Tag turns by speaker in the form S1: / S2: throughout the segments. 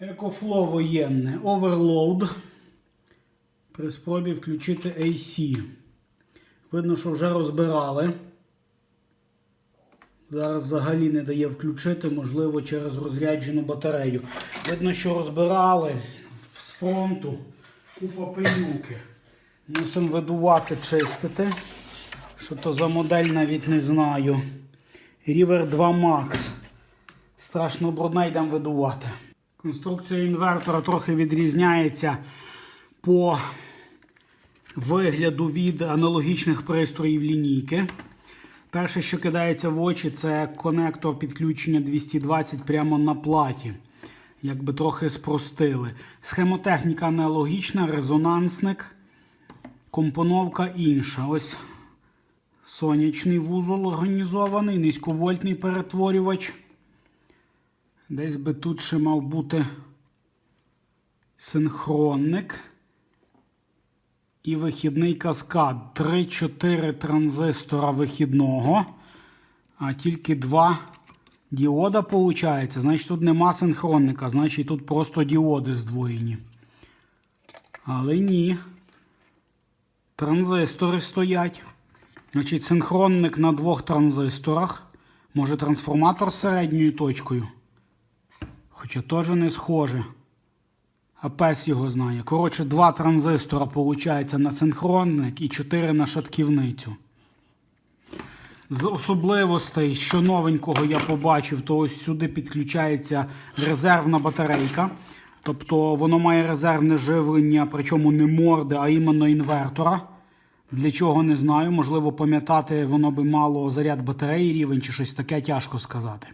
S1: Екофло воєнне. Overload. При спробі включити AC. Видно, що вже розбирали. Зараз взагалі не дає включити, можливо, через розряджену батарею. Видно, що розбирали з фронту купа пилюки. Мусимо видувати, чистити. Що то за модель навіть не знаю. River 2 Max. Страшно брудна, йдемо видувати. Конструкція інвертора трохи відрізняється по вигляду від аналогічних пристроїв лінійки. Перше, що кидається в очі, це конектор підключення 220 прямо на платі. Якби трохи спростили. Схемотехніка аналогічна, резонансник, компоновка інша. Ось сонячний вузол організований, низьковольтний перетворювач. Десь би тут ще мав бути синхронник і вихідний каскад. 3-4 транзистора вихідного, а тільки два діода виходить. Значить, тут нема синхронника, значить тут просто діоди здвоєні. Але ні. Транзистори стоять. Значить, синхронник на двох транзисторах. Може трансформатор середньою точкою. Хоча теж не схоже. А пес його знає. Коротше, два транзистора виходить на синхронник і чотири на шатківницю. З особливостей, що новенького я побачив, то ось сюди підключається резервна батарейка. Тобто воно має резервне живлення, причому не морди, а іменно інвертора. Для чого не знаю. Можливо, пам'ятати, воно би мало заряд батареї рівень чи щось таке, тяжко сказати.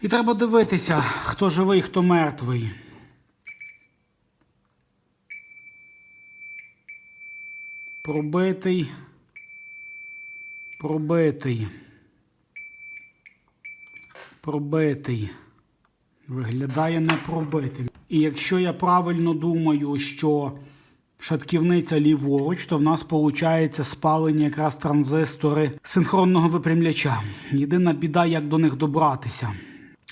S1: І треба дивитися, хто живий, хто мертвий. Пробитий. Пробитий. Пробитий. Виглядає не пробитим. І якщо я правильно думаю, що шатківниця ліворуч, то в нас виходить спалення якраз транзистори синхронного випрямляча. Єдина біда, як до них добратися.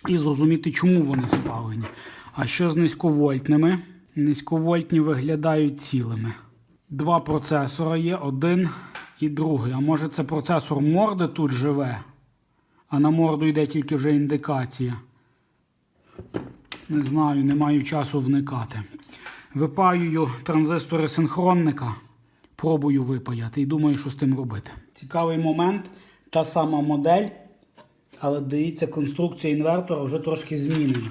S1: І зрозуміти, чому вони спалені. А що з низьковольтними? Низьковольтні виглядають цілими. Два процесора є, один і другий. А може це процесор морди тут живе, а на морду йде тільки вже індикація. Не знаю, не маю часу вникати. Випаюю транзистори синхронника, пробую випаяти і думаю, що з тим робити. Цікавий момент, та сама модель, але дивіться, конструкція інвертора вже трошки змінена.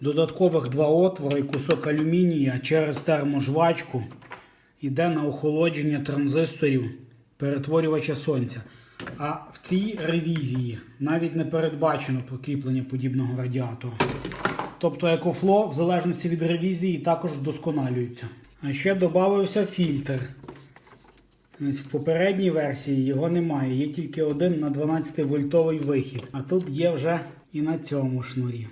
S1: Додаткових два отвори і кусок алюмінія через терможвачку йде на охолодження транзисторів перетворювача сонця. А в цій ревізії навіть не передбачено прикріплення подібного радіатора. Тобто екофло, в залежності від ревізії, також вдосконалюється. А ще додався фільтр. Ось В попередній версії його немає, є тільки один на 12 вольтовий вихід. А тут є вже і на цьому шнурі.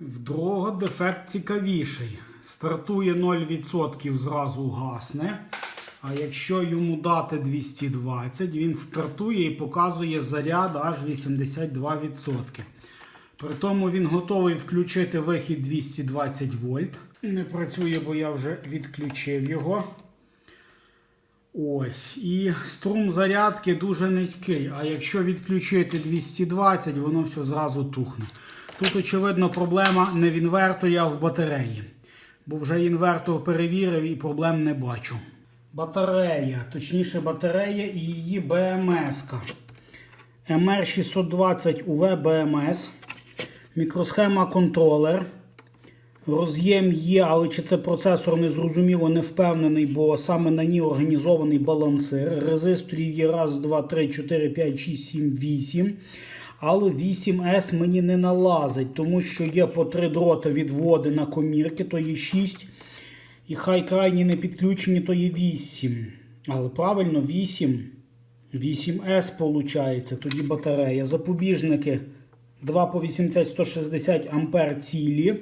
S1: В другого дефект цікавіший. Стартує 0%, зразу гасне. А якщо йому дати 220, він стартує і показує заряд аж 82%. При тому він готовий включити вихід 220 вольт. Не працює, бо я вже відключив його. Ось. І струм зарядки дуже низький. А якщо відключити 220, воно все зразу тухне. Тут, очевидно, проблема не в інверторі, а в батареї. Бо вже інвертор перевірив і проблем не бачу. Батарея, точніше батарея і її БМС. MR620 UV BMS. Мікросхема контролер. Роз'єм є, але чи це процесор не зрозуміло, не впевнений, бо саме на ній організований балансир. Резисторів є 1, 2, 3, 4, 5, 6, 7, 8. Але 8С мені не налазить, тому що є по 3 дроти відводи на комірки, то є 6. І хай крайні не підключені, то є 8. Але правильно, 8. 8С виходить, тоді батарея. Запобіжники 2 по 80-160 ампер цілі.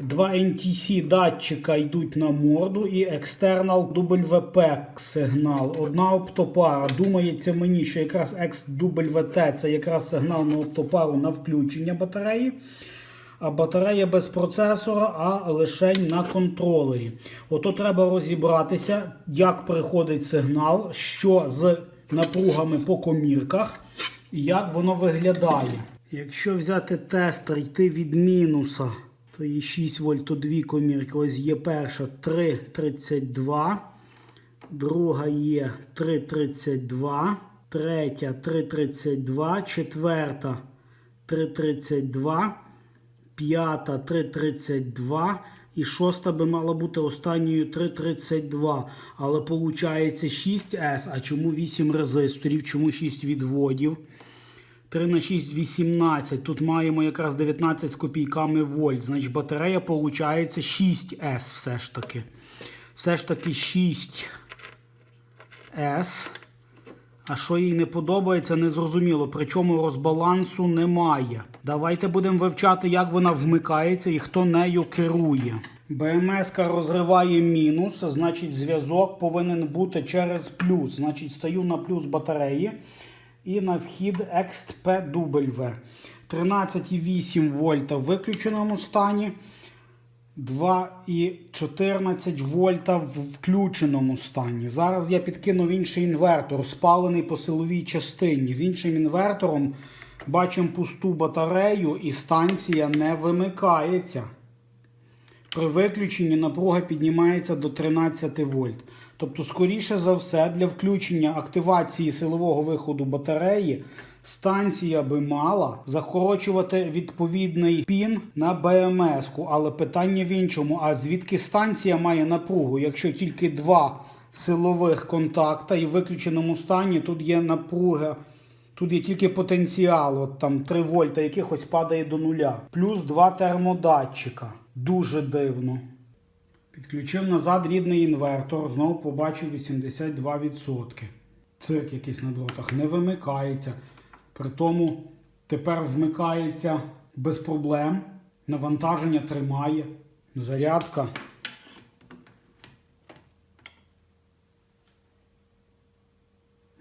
S1: Два NTC датчика йдуть на морду і екстернал WP сигнал. Одна оптопара. Думається мені, що якраз XWT це якраз сигнал на оптопару на включення батареї. а батарея без процесора, а лише на контролері. Ото треба розібратися, як приходить сигнал, що з напругами по комірках і як воно виглядає. Якщо взяти тестер, йти від мінуса, то є 6 вольт, то дві комірки. Ось є перша 3,32. Друга є 3,32, третя 3,32, четверта 3,32, п'ята 3,32 і шоста би мала бути останньою 3,32. Але виходить 6С. А чому 8 резисторів? Чому 6 відводів? 3 на 6 18. Тут маємо якраз 19 з копійками вольт. Значить батарея виходить 6С все ж таки. Все ж таки 6 S. А що їй не подобається, не зрозуміло. Причому розбалансу немає. Давайте будемо вивчати, як вона вмикається і хто нею керує. БМС розриває мінус, значить зв'язок повинен бути через плюс. Значить, стаю на плюс батареї і на вхід XPW. 13,8 вольта в виключеному стані. 2,14 вольта в включеному стані. Зараз я підкинув інший інвертор, спалений по силовій частині. З іншим інвертором бачимо пусту батарею і станція не вимикається. При виключенні напруга піднімається до 13 вольт. Тобто, скоріше за все, для включення активації силового виходу батареї станція би мала закорочувати відповідний пін на БМС-ку. Але питання в іншому: а звідки станція має напругу? Якщо тільки два силових контакта і в виключеному стані тут є напруга. Тут є тільки потенціал, от там 3 вольта, якихось падає до нуля. Плюс два термодатчика. Дуже дивно. Підключив назад рідний інвертор, знову побачив 82%. Цирк якийсь на дротах не вимикається. При тому тепер вмикається без проблем. Навантаження тримає. Зарядка.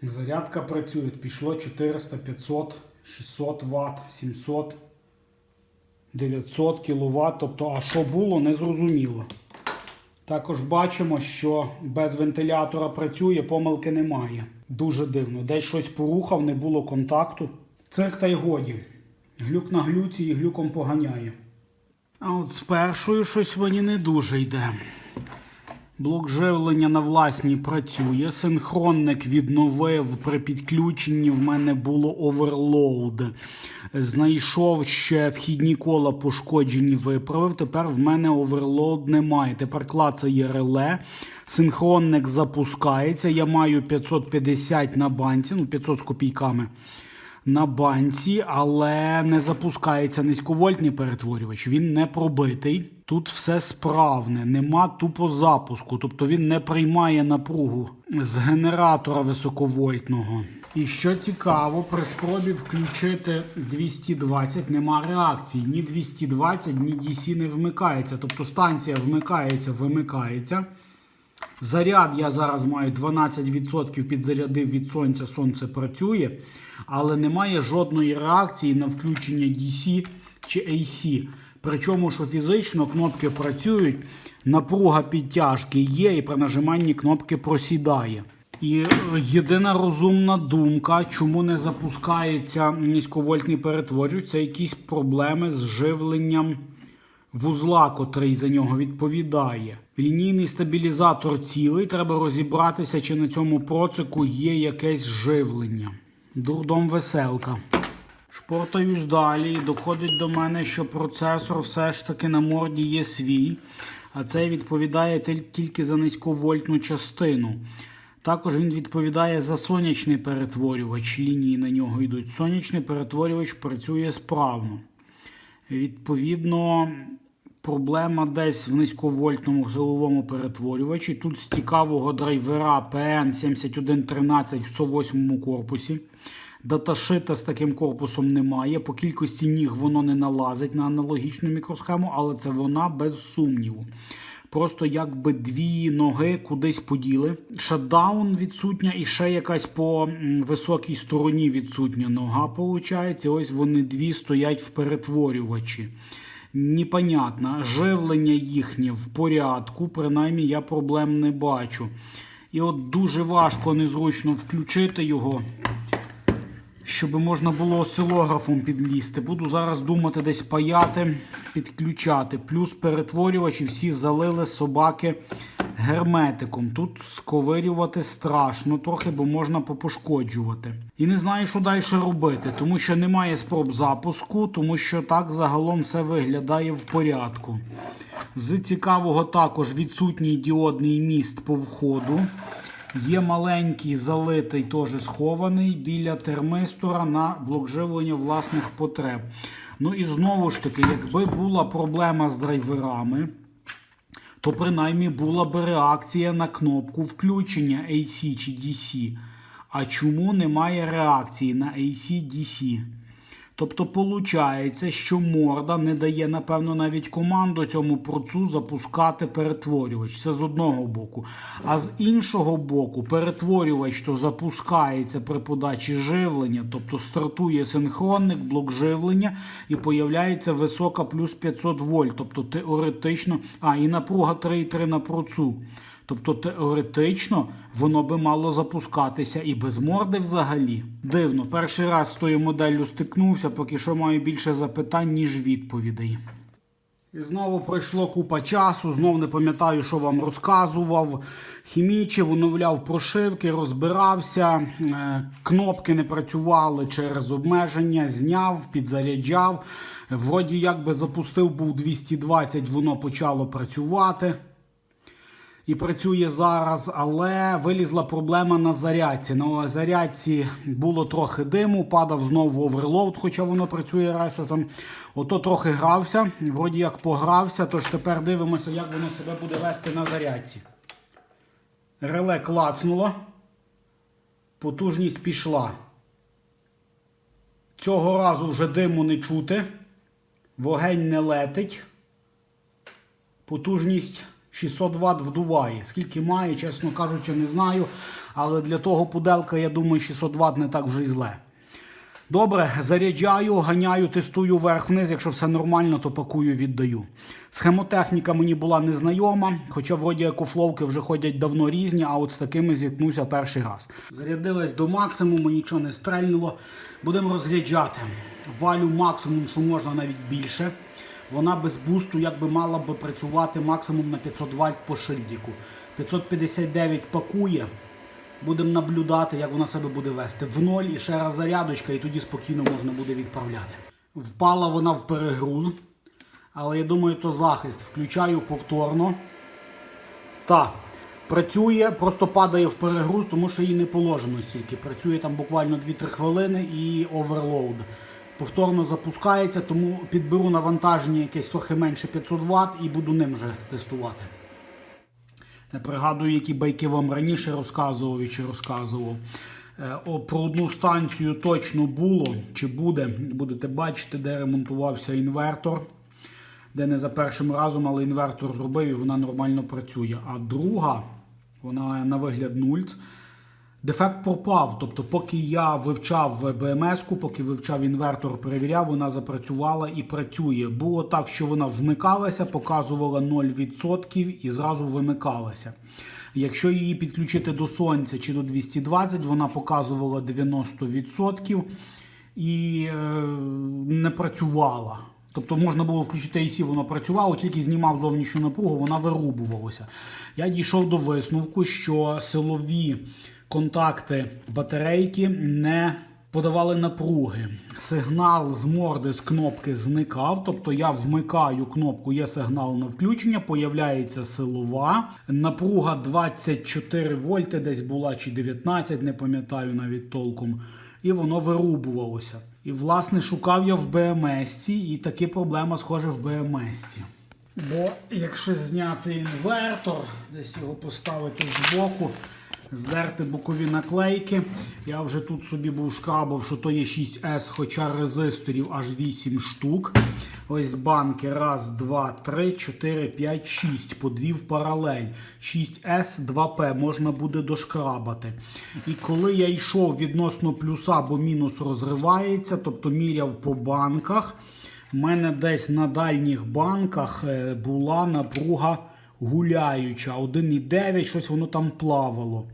S1: Зарядка працює. Пішло 400, 500, 600 Вт, 700, 900 кВт. Тобто, а що було, не зрозуміло. Також бачимо, що без вентилятора працює, помилки немає. Дуже дивно. Десь щось порухав, не було контакту. Цирк та й годі. Глюк на глюці і глюком поганяє. А от з першою щось мені не дуже йде. Блок живлення на власній працює. Синхронник відновив при підключенні. В мене було оверлоуд. Знайшов ще вхідні кола пошкоджені, виправив. Тепер в мене оверлоуд немає. Тепер клацає реле. Синхронник запускається. Я маю 550 на банці, ну 500 з копійками. На банці, але не запускається низьковольтний перетворювач. Він не пробитий. Тут все справне, нема тупо запуску, тобто він не приймає напругу з генератора високовольтного. І що цікаво, при спробі включити 220 нема реакції. Ні 220, ні DC не вмикається. Тобто станція вмикається, вимикається. Заряд я зараз маю 12% підзарядив від сонця, сонце працює, але немає жодної реакції на включення DC чи AC. Причому, що фізично кнопки працюють, напруга підтяжки є, і при нажиманні кнопки просідає. І єдина розумна думка, чому не запускається низьковольтний перетворювач, це якісь проблеми з живленням вузла, котрий за нього відповідає. Лінійний стабілізатор цілий, треба розібратися, чи на цьому процеку є якесь живлення. Дурдом веселка. Шпортаюсь далі доходить до мене, що процесор все ж таки на морді є свій, а цей відповідає тільки за низьковольтну частину. Також він відповідає за сонячний перетворювач, лінії на нього йдуть. Сонячний перетворювач працює справно. Відповідно, проблема десь в низьковольтному силовому перетворювачі. Тут з цікавого драйвера PN7113 в 108 корпусі. Даташита з таким корпусом немає. По кількості ніг воно не налазить на аналогічну мікросхему, але це вона без сумніву. Просто якби дві ноги кудись поділи. Шатдаун відсутня і ще якась по високій стороні відсутня нога. Виходить, ось вони дві стоять в перетворювачі. Непонятна. Живлення їхнє в порядку, принаймні я проблем не бачу. І от дуже важко незручно включити його, щоб можна було осцилографом підлізти. Буду зараз думати десь паяти, підключати. Плюс перетворювачі всі залили собаки герметиком. Тут сковирювати страшно трохи, бо можна попошкоджувати. І не знаю, що далі робити, тому що немає спроб запуску, тому що так загалом все виглядає в порядку. З цікавого також відсутній діодний міст по входу. Є маленький залитий, теж схований біля термистора на блок живлення власних потреб. Ну і знову ж таки, якби була проблема з драйверами, то принаймні була б реакція на кнопку включення AC чи DC. А чому немає реакції на AC-DC? Тобто, виходить, що морда не дає, напевно, навіть команду цьому процу запускати перетворювач. Це з одного боку. А з іншого боку, перетворювач то запускається при подачі живлення, тобто стартує синхронник, блок живлення і появляється висока плюс 500 вольт. Тобто теоретично, а і напруга 3,3 на процу. Тобто теоретично воно би мало запускатися і без морди взагалі. Дивно, перший раз з тою моделлю стикнувся, поки що маю більше запитань, ніж відповідей. І знову пройшло купа часу, знов не пам'ятаю, що вам розказував. Хімічив, оновляв прошивки, розбирався, е, кнопки не працювали через обмеження, зняв, підзаряджав. Вроді як би запустив був 220, воно почало працювати і працює зараз, але вилізла проблема на зарядці. На зарядці було трохи диму, падав знову оверлоуд, хоча воно працює ресетом. Ото трохи грався, вроді як погрався, тож тепер дивимося, як воно себе буде вести на зарядці. Реле клацнуло, потужність пішла. Цього разу вже диму не чути, вогень не летить. Потужність 600 Вт вдуває. Скільки має, чесно кажучи, не знаю. Але для того пуделка, я думаю, 600 Вт не так вже й зле. Добре, заряджаю, ганяю, тестую вверх-вниз. Якщо все нормально, то пакую, віддаю. Схемотехніка мені була незнайома, хоча вроді екофловки вже ходять давно різні, а от з такими зіткнуся перший раз. Зарядилась до максимуму, нічого не стрельнуло. Будемо розряджати. Валю максимум, що можна навіть більше. Вона без бусту якби мала би працювати максимум на 500 Вт по шильдіку. 559 пакує. Будемо наблюдати, як вона себе буде вести. В ноль і ще раз зарядочка, і тоді спокійно можна буде відправляти. Впала вона в перегруз. Але я думаю, то захист. Включаю повторно. Так, працює, просто падає в перегруз, тому що їй не положено стільки. Працює там буквально 2-3 хвилини і оверлоуд. Повторно запускається, тому підберу навантаження якесь трохи менше 500 Вт і буду ним вже тестувати. Не пригадую, які байки вам раніше розказував і чи розказував. Е, о, Про одну станцію точно було чи буде. Будете бачити, де ремонтувався інвертор, де не за першим разом, але інвертор зробив і вона нормально працює. А друга, вона на вигляд нульц. Дефект пропав. Тобто, поки я вивчав БМС-ку, поки вивчав інвертор, перевіряв, вона запрацювала і працює. Було так, що вона вмикалася, показувала 0% і зразу вимикалася. Якщо її підключити до сонця чи до 220, вона показувала 90% і е, не працювала. Тобто можна було включити AC, воно працювало, тільки знімав зовнішню напругу, вона вирубувалася. Я дійшов до висновку, що силові контакти батарейки не подавали напруги. Сигнал з морди з кнопки зникав. Тобто я вмикаю кнопку, є сигнал на включення, появляється силова. Напруга 24 вольти десь була чи 19, не пам'ятаю навіть толком. І воно вирубувалося. І, власне, шукав я в БМС, і таки проблема схожа в БМС. Бо якщо зняти інвертор, десь його поставити збоку, здерти бокові наклейки. Я вже тут собі був шкрабав, що то є 6С, хоча резисторів аж 8 штук. Ось банки. Раз, два, три, чотири, п'ять, шість. По дві в паралель. 6С, 2П можна буде дошкрабати. І коли я йшов відносно плюса, бо мінус розривається, тобто міряв по банках. У мене десь на дальніх банках е, була напруга гуляюча. 1,9, щось воно там плавало.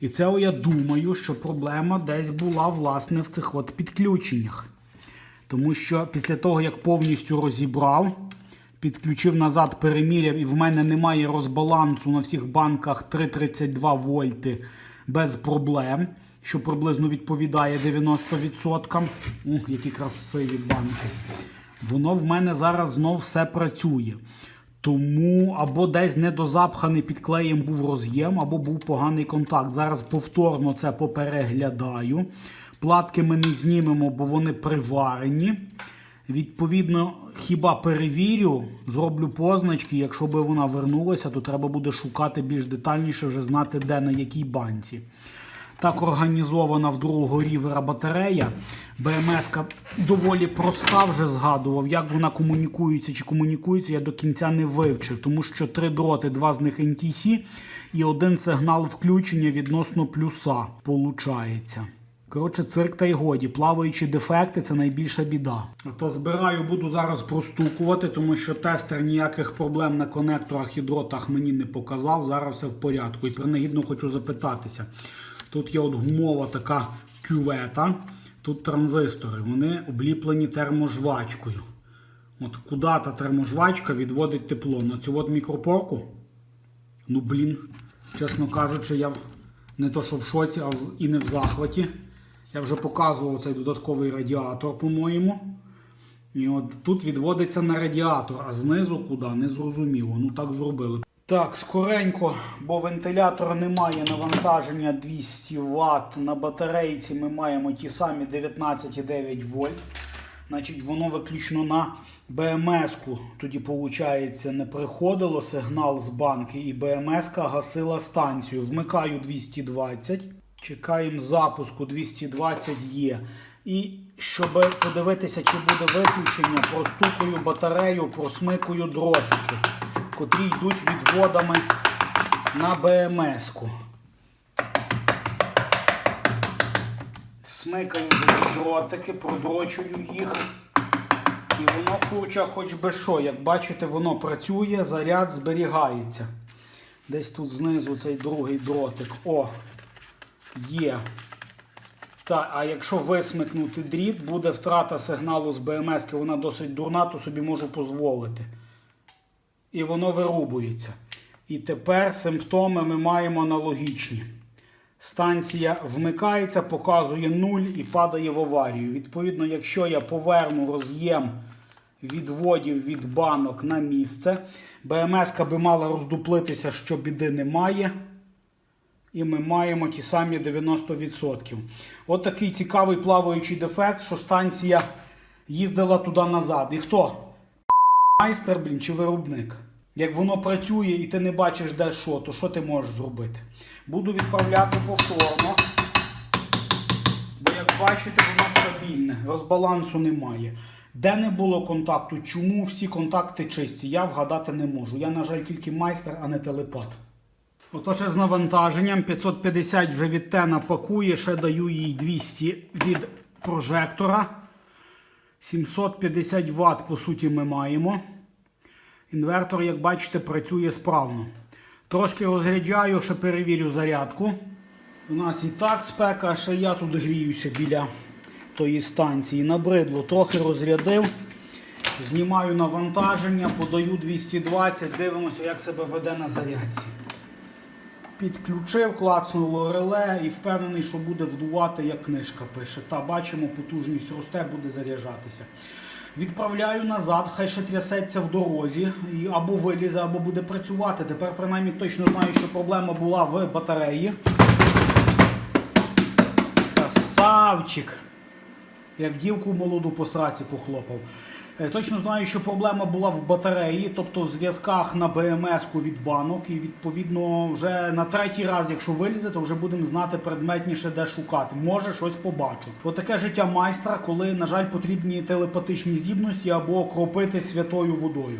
S1: І це я думаю, що проблема десь була власне в цих от підключеннях. Тому що після того, як повністю розібрав, підключив назад, переміряв, і в мене немає розбалансу на всіх банках 3,32 вольти без проблем, що приблизно відповідає 90%. Ух, які красиві банки. Воно в мене зараз знов все працює. Тому або десь недозапханий під клеєм був роз'єм, або був поганий контакт. Зараз повторно це попереглядаю. Платки ми не знімемо, бо вони приварені. Відповідно, хіба перевірю, зроблю позначки. Якщо би вона вернулася, то треба буде шукати більш детальніше, вже знати, де на якій банці. Так організована в другого рівера батарея. БМС доволі проста, вже згадував. Як вона комунікується чи комунікується, я до кінця не вивчив, тому що три дроти, два з них NTC і один сигнал включення відносно плюса. Получається. Коротше, цирк та й годі. Плаваючі дефекти це найбільша біда. А то збираю, буду зараз простукувати, тому що тестер ніяких проблем на конекторах і дротах мені не показав. Зараз все в порядку. І принагідно хочу запитатися. Тут є от гумова така кювета, тут транзистори. Вони обліплені терможвачкою. От куди та терможвачка відводить тепло? На цю от мікропорку? Ну, блін, чесно кажучи, я не то, що в шоці, а і не в захваті. Я вже показував цей додатковий радіатор, по-моєму. І от тут відводиться на радіатор, а знизу куди не зрозуміло. Ну так зробили. Так, скоренько, бо вентилятора немає навантаження 200 Вт. На батарейці ми маємо ті самі 19,9 вольт. Значить, воно виключно на БМС-ку тоді, виходить, не приходило сигнал з банки, і БМС-ка гасила станцію. Вмикаю 220, чекаємо запуску 220 є. І щоб подивитися, чи буде виключення, простукую батарею, просмикую дротики, котрі йдуть відводами на БМС-ку. Смикаю дротики, продрочую їх. І воно курча хоч би що. Як бачите, воно працює, заряд зберігається. Десь тут знизу цей другий дротик. О, є. Та, а якщо висмикнути дріт, буде втрата сигналу з БМС, вона досить дурна, то собі можу дозволити. І воно вирубується. І тепер симптоми ми маємо аналогічні. Станція вмикається, показує 0 і падає в аварію. Відповідно, якщо я поверну роз'єм відводів від банок на місце, БМС би мала роздуплитися, що біди немає. І ми маємо ті самі 90%. От такий цікавий плаваючий дефект, що станція їздила туди назад. І хто? Майстер, блін, чи виробник? Як воно працює і ти не бачиш, де що, то що ти можеш зробити? Буду відправляти повторно. Бо як бачите, воно стабільне, розбалансу немає. Де не було контакту, чому всі контакти чисті, я вгадати не можу. Я, на жаль, тільки майстер, а не телепат. Отож з навантаженням 550 вже від тена пакує, ще даю їй 200 від прожектора. 750 Вт, по суті, ми маємо. Інвертор, як бачите, працює справно. Трошки розряджаю, ще перевірю зарядку. У нас і так спека, а ще я тут гріюся біля тої станції. Набридло, трохи розрядив. Знімаю навантаження, подаю 220, дивимося, як себе веде на зарядці. Підключив, клацнуло реле і впевнений, що буде вдувати, як книжка пише. Та бачимо, потужність росте, буде заряджатися. Відправляю назад, хай ще трясеться в дорозі, і або вилізе, або буде працювати. Тепер принаймні точно знаю, що проблема була в батареї. Красавчик! Як дівку молоду по сраці похлопав. Е, Точно знаю, що проблема була в батареї, тобто в зв'язках на БМС-ку від банок. І відповідно вже на третій раз, якщо вилізе, то вже будемо знати предметніше, де шукати. Може щось побачу. Отаке життя майстра, коли, на жаль, потрібні телепатичні здібності або кропити святою водою.